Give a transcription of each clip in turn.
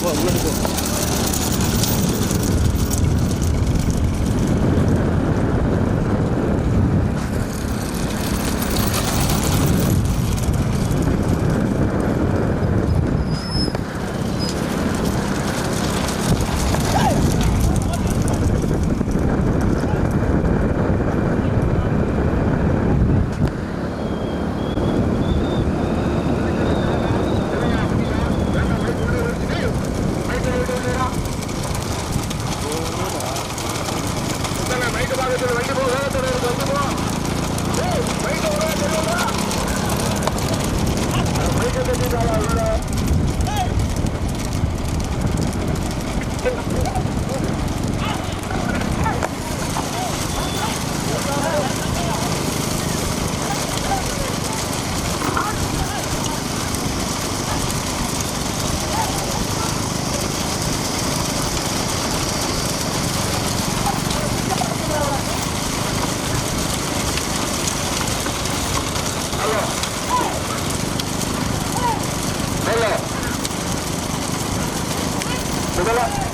뭐야 뭐야 올라가고 准备了。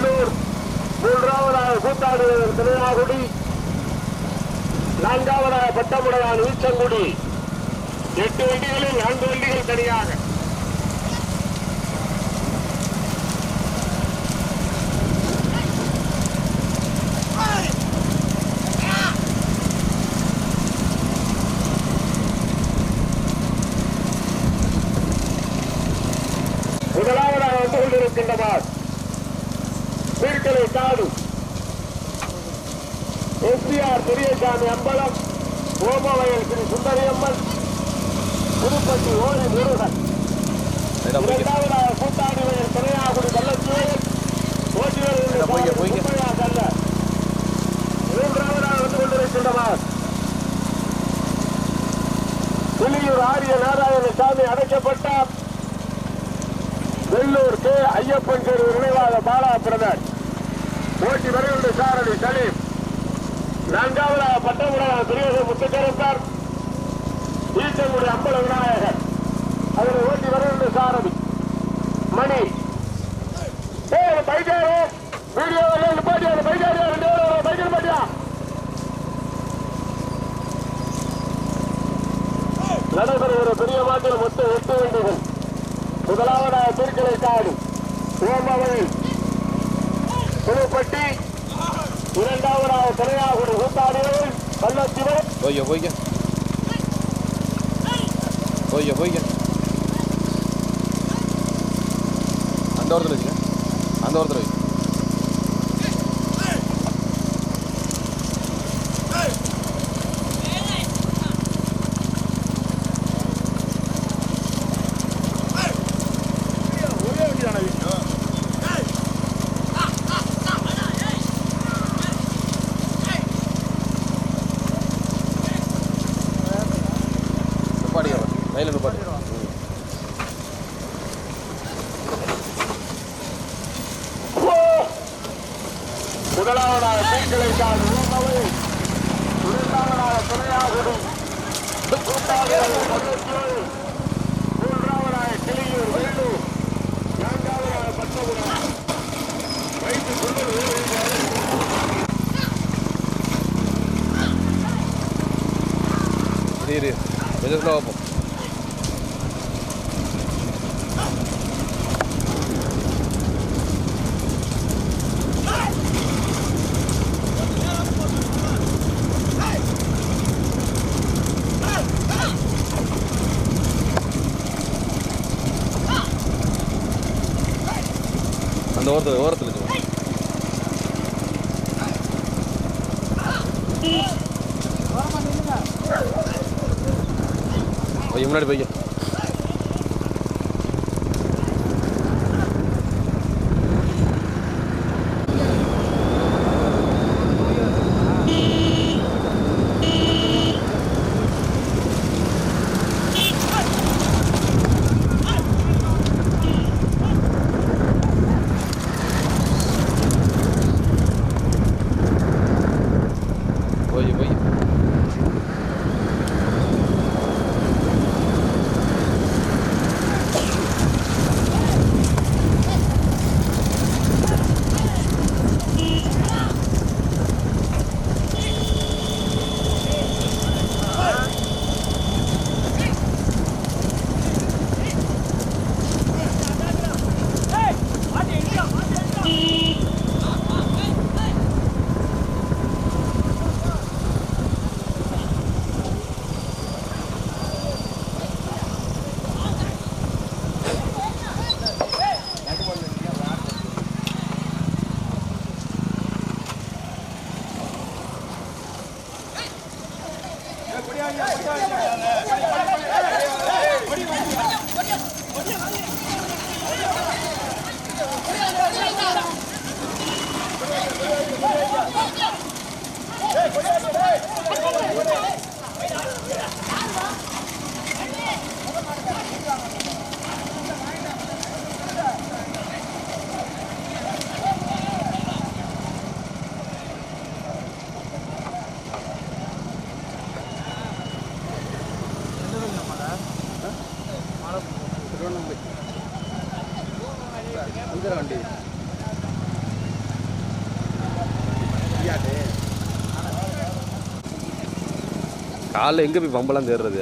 வெள்ளூர் மூன்றாவதாக கூத்தாடு திருநாகுடி நான்காவதாக பட்டமுடையான் ஈச்சங்குடி. எட்டு வண்டிகளில் நான்கு வண்டிகள் தனியாக முதலாவதாக வந்து கொண்டிருக்கின்றனர் வீர்களை காடு எஸ்பிஆர் பெரியசாமி அம்பலம் ஓமவயல் ஸ்ரீ சுந்தரியம்மன் புதுப்பட்டி ஓரி முருகன் இரண்டாவதாக கூட்டாடி வயல் துணையாகுடி கள்ளச்சூழல் ரைட்டா, மூன்றாவதாக வந்து புலியூர் ஆரிய நாராயண சாமி அடைக்கப்பட்டார் வெள்ளூர் கே ஐயப்பன் தேர்வு நினைவாக பாலா பிரதர். ஓட்டி வருகின்ற சாரணி சலீம். நான்காவதாக பட்டமுடைய துரியத முத்துக்கரசர் ஈச்சங்குடி அம்பல விநாயகர். அதில் ஓட்டி வருகின்ற சாரதி. மணி. ஏய் பைக்காரு வீடியோ பாட்டியா பைக்காரியா ரெண்டு பேரும் பைக்கல் பாட்டியா நடைபெறுகிற பெரிய மாட்டில் மொத்த எட்டு வண்டிகள். முதலாவதாக திருக்கலை காடு. ஓமவழி. புதுப்பட்டி இரண்டாவதாக திரையாகுடி கூத்தாடியவள் கள்ளத்திவன் போய்க்க போய்க்க போய்க்க போய்க்க அந்த ஓரத்தில் வச்சுக்க அந்த ஓரத்தில் வை Siria. Buenos Lobos. காலைல எங்கே போய் பம்பெல்லாம் தேடுறது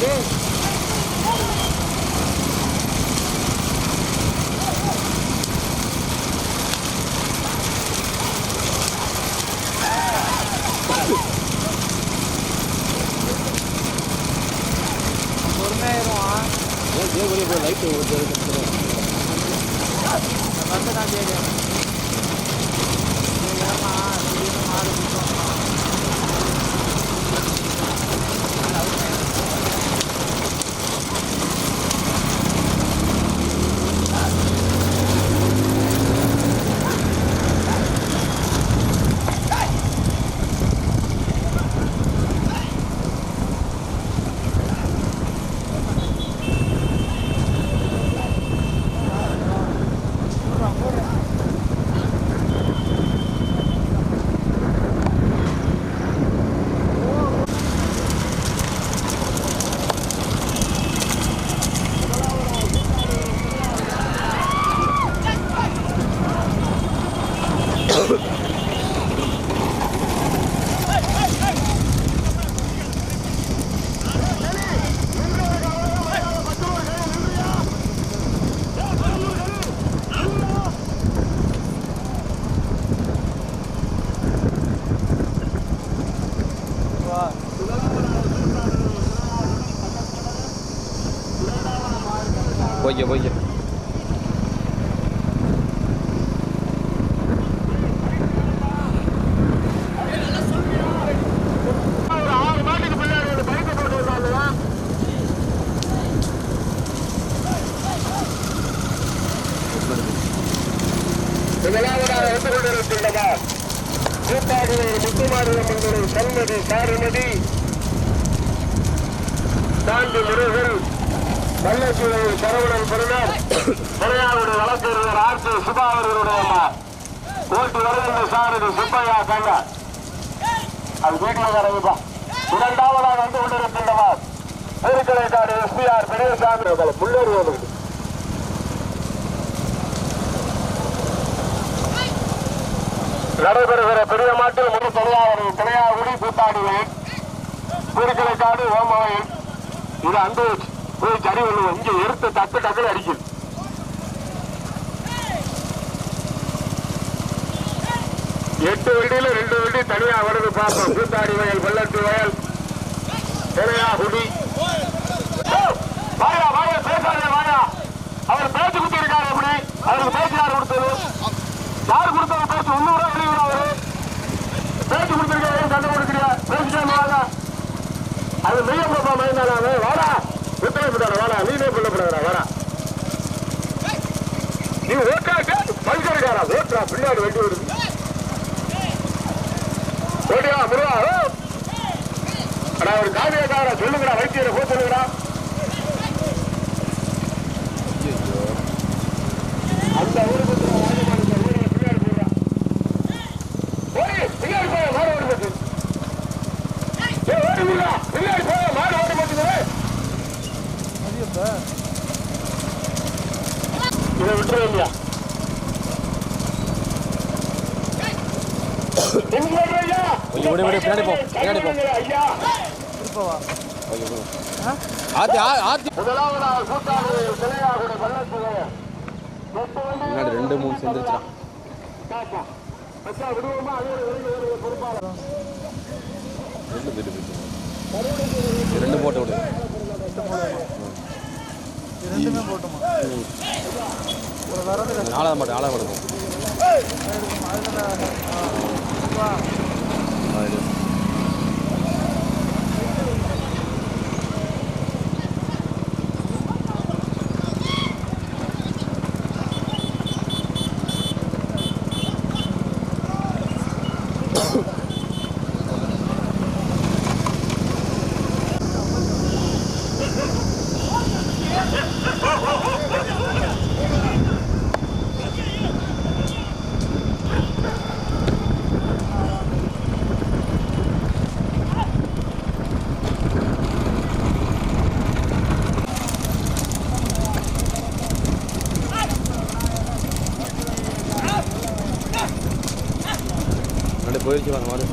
Yes. போட்டு வந்தாங்க முதலாவதாக வந்து கொண்டிருக்கின்றனர் முத்துமாரியம் என்பது சண்மதி சாருமதி சாந்தி முருகன் வல்லச்சூழல் சரவணன் பெருமாள் முறையாவுடைய வழக்கறிஞர் ஆர் சி சுபா அவர்களுடைய அம்மா. ஓட்டு வருகின்ற சாரதி சுப்பையா கங்க அது வீட்டில் கிடைக்குப்பா இரண்டாவதாக வந்து கொண்டிருக்கின்றவர் திருக்கலைக்காடு எஸ்பிஆர் பெரியசாமி அவர்கள். முன்னேறுவது நடைபெறுகிற பெரிய மாட்டில் முழு தொழிலாளர் துணையாகுடி கூத்தாடுவேன் திருக்கலைக்காடு ஓமவை இது அன்பு போய் கறி ஒண்ணு இங்க எடுத்து டக்கு டக்குன்னு அடிக்குது. எட்டு வண்டியில ரெண்டு வண்டி தனியா வருது. பார்ப்போம். கூத்தாடி வயல் வெள்ளத்து வயல். பெரியா குடி. வாயா வாயா பேசாதே வாயா. அவர் பேச்சு கொடுத்திருக்காரு எப்படி அவருக்கு பேச்சு யார் கொடுத்தது? யார் கொடுத்தது பேச்சு? உள்ளூரா வெளியூரா அவரு? பேச்சு கொடுத்திருக்காரு கண்டு கொடுக்குறியா பேச்சு வாங்க. அது மெய்ய பாப்பா மைந்தானே வாடா. உத்தரவு வாடா நீனே சொல்லப்படாதா வாடா. நீ ஓட்டாக்க பல்கரைக்காரா ஓட்டுறா பின்னாடி வண்டி வருது ஓடியா முருகா ஓ. அடா ஒரு காவியக்காரா சொல்லுங்கடா வைத்தியரை போ சொல்லுங்கடா அந்த ஊருக்கு வந்து ராஜமாணிக்க ஊரை பின்னாடி போடுறா ஓடி பின்னாடி போய மாடு ஓடி போச்சு ஏய், ஓடி விடுடா பின்னாடி போய மாடு ஓடி போச்சுங்க இதை விட்டுற இல்லையா ஐயா கொஞ்சம் விடு, விடு, பின்னாடி போ, பின்னாடி போ. ஐயா ஆத்தி ஆ- ஆத்தி. வண்டி முன்னாடி ரெண்டு மூணு பொறுப்பாளர். ரெண்டு திட்டு ரெண்டு போட்டு விடு. ரெண்டுமே போட்டுமா? ஒரு வரது நாலாவது மாட்டு நாலாவது மாட்டு ரெண்டு போயிடுச்சு வாங்க மாடு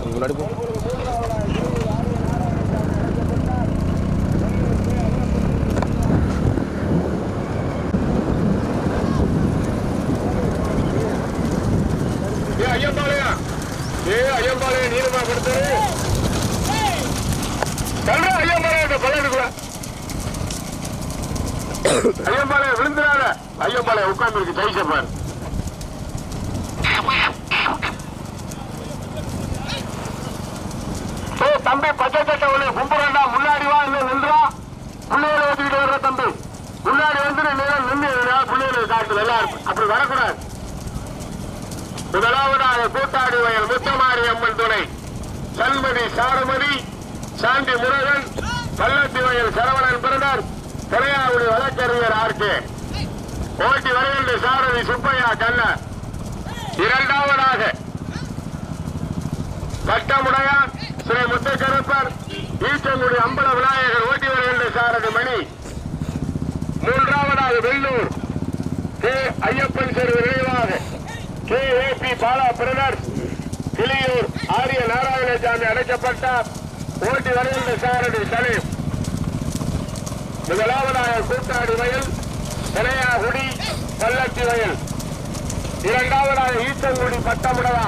கொஞ்சம் முன்னாடி போ ஏ ஐயம்பாளையா ஏ கொடுத்தாரு கல்ற ஐயம்பாளைய இந்த ஐயம்பாளைய விழுந்துடாத ஐயம்பாளைய உட்கார்ந்து இருக்கு ஜெயிச்சப்பார் தம்பி பச்சை சட்டை ஒளி கும்புறண்டா முன்னாடி வா இன்னும் நின்றா பிள்ளைகளை ஓட்டிக்கிட்டு வர்ற தம்பி முன்னாடி வந்துட்டு நேரம் நின்று பிள்ளைகளை காட்டு நல்லா இருக்கு அப்படி வரக்கூடாது முதலாவதாக கூட்டாடி வயல் முத்தமாரி அம்மன் துணை சண்மதி சாருமதி சாந்தி முருகன் பள்ளத்தி வயல் சரவணன் பிரதர் திரையாவுடி வழக்கறிஞர் ஆர்கே. ஓட்டி வருகின்ற சாரதி சுப்பையா கண்ண. இரண்டாவதாக கட்டமுடையார் ஸ்ரீ முத்தக்கருப்பர் ஈச்சங்குடி அம்பல விநாயகர் ஓட்டி வருகின்ற சாரதி மணி. மூன்றாவதாக வெள்ளூர் கே. ஐயப்பன் செரு நினைவாக K A P Bala brother Kiliyur ஆரிய நாராயணசாமி அடைக்கப்பட்டார் ஓட்டி வருகின்ற சாரதி சலீம் முதலாவதாக கூட்டாடி வயல் திரையாகுடி பள்ளத்தி வயல். இரண்டாவதாக ஈச்சங்குடி பட்டமுடவா.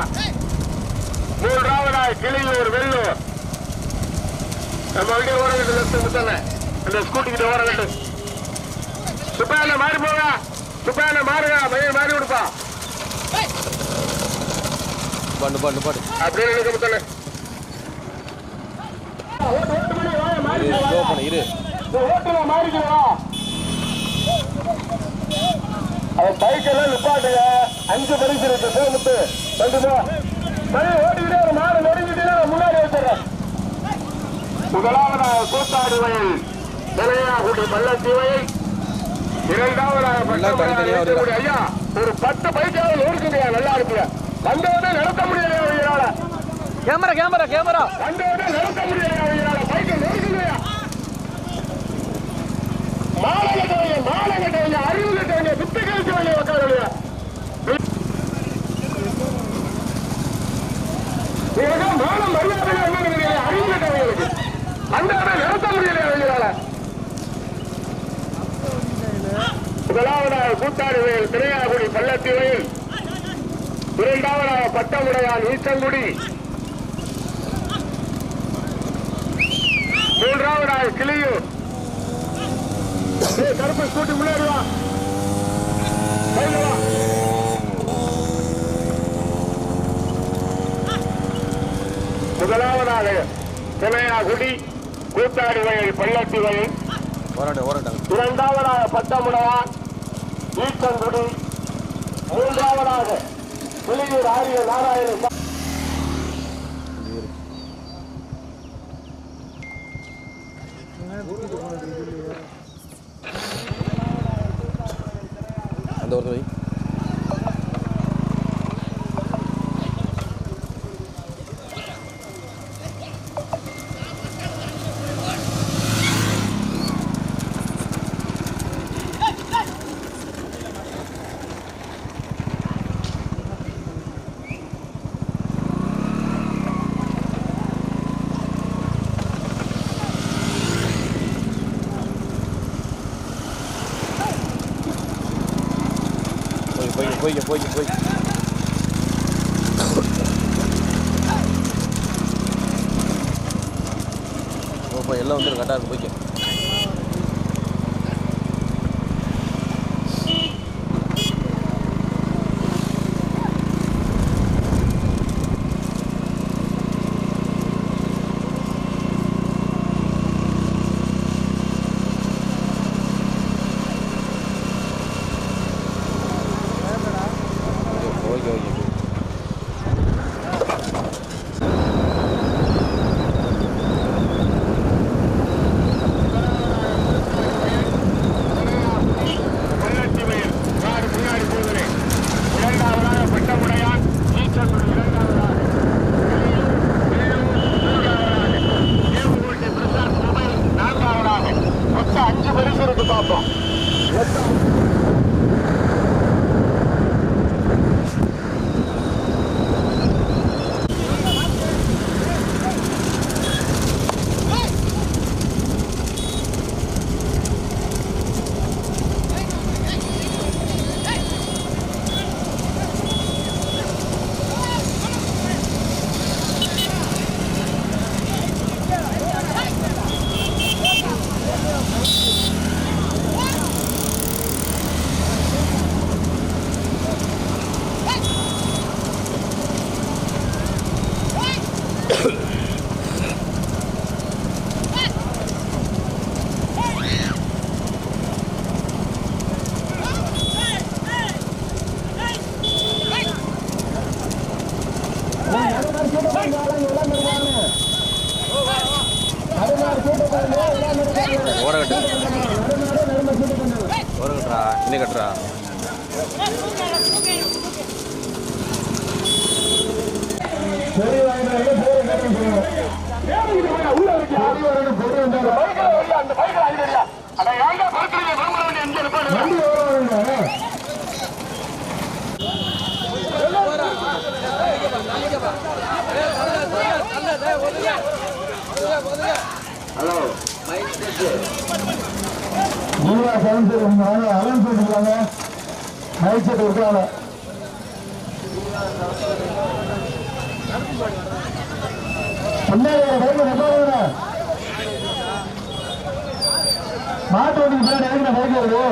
மூன்றாவதாக கிளியூர் வெள்ளூர். நம்ம வண்டி ஓரங்கட்டு லெஃப்ட் முத்தன அந்த ஸ்கூட்டிக்கிட்ட ஓரங்கட்டு சுப்பான மாறி போங்க. சுப்பான மாறுங்க. பையன் மாறி கொடுப்பா பாட்டு பாட்டு பாட்டு அப்படியே நினைக்க முத்தண்ணே ஓட்டு ஓட்டு மணி வாய இரு. பண்ண அவன் பைக்கெல்லாம் நிப்பாட்டுங்க. அஞ்சு பரிசு இருக்கு சேமித்து கண்டிப்பா மணி ஓடிக்கிட்டே ஒரு மாடு நொடிக்கிட்டே முன்னாடி வச்சிடறேன். முதலாவதாக கூத்தாடு வயல் நிலையாகுடி இரண்டாவதாக தனித்தனியா வருதா? பட்டமலை ஐயா ஒரு பத்து பைக்காவது நொறுக்குங்கய்யா நல்லா இருக்குங்க வந்தவனே நடத்த முடியல அவங்களால கேமரா கேமரா கேமரா. வந்தவனே நடத்த முடியல அவங்களால பைக்கை நொறுக்குங்கய்யா மாலை கட்டவங்க மாலை கட்டவங்க அறிவு கட்டவங்க வித்து மானம் மரியாதை என்ன அறிவு கட்டவங்களுக்கு வந்தவனே நடத்த முடியல அவங்களால முதலாவதாக கூத்தாடுவையில் திரையாகுடி பள்ளத்தீவையில் இரண்டாவதாக பட்டமுடையான் ஈச்சங்குடி. மூன்றாவதாக கிளியூர். கருப்பு ஸ்கூட்டி முன்னாடி வா. சைடுல வா. முதலாவதாக திரையாகுடி கூத்தாடி வயல் பள்ளத்தி வயல் இரண்டாவதாக பட்டமுடையான் ஈச்சங்குடி. மூன்றாவதாக வெளியூர் ஆரிய நாராயண சா- அந்த ஒருத்தர் வை போய்க்க போய்க்க போய்க்க. ஹலோ ஜீவா கலந்து அலன் பண்ணிக்கிறாங்க மைக் செட் இருக்காங்க பின்னாடி பைக் நிப்பாடுங்க மாட்டு வண்டிக்கு பின்னாடி இறங்கின பைக் வருது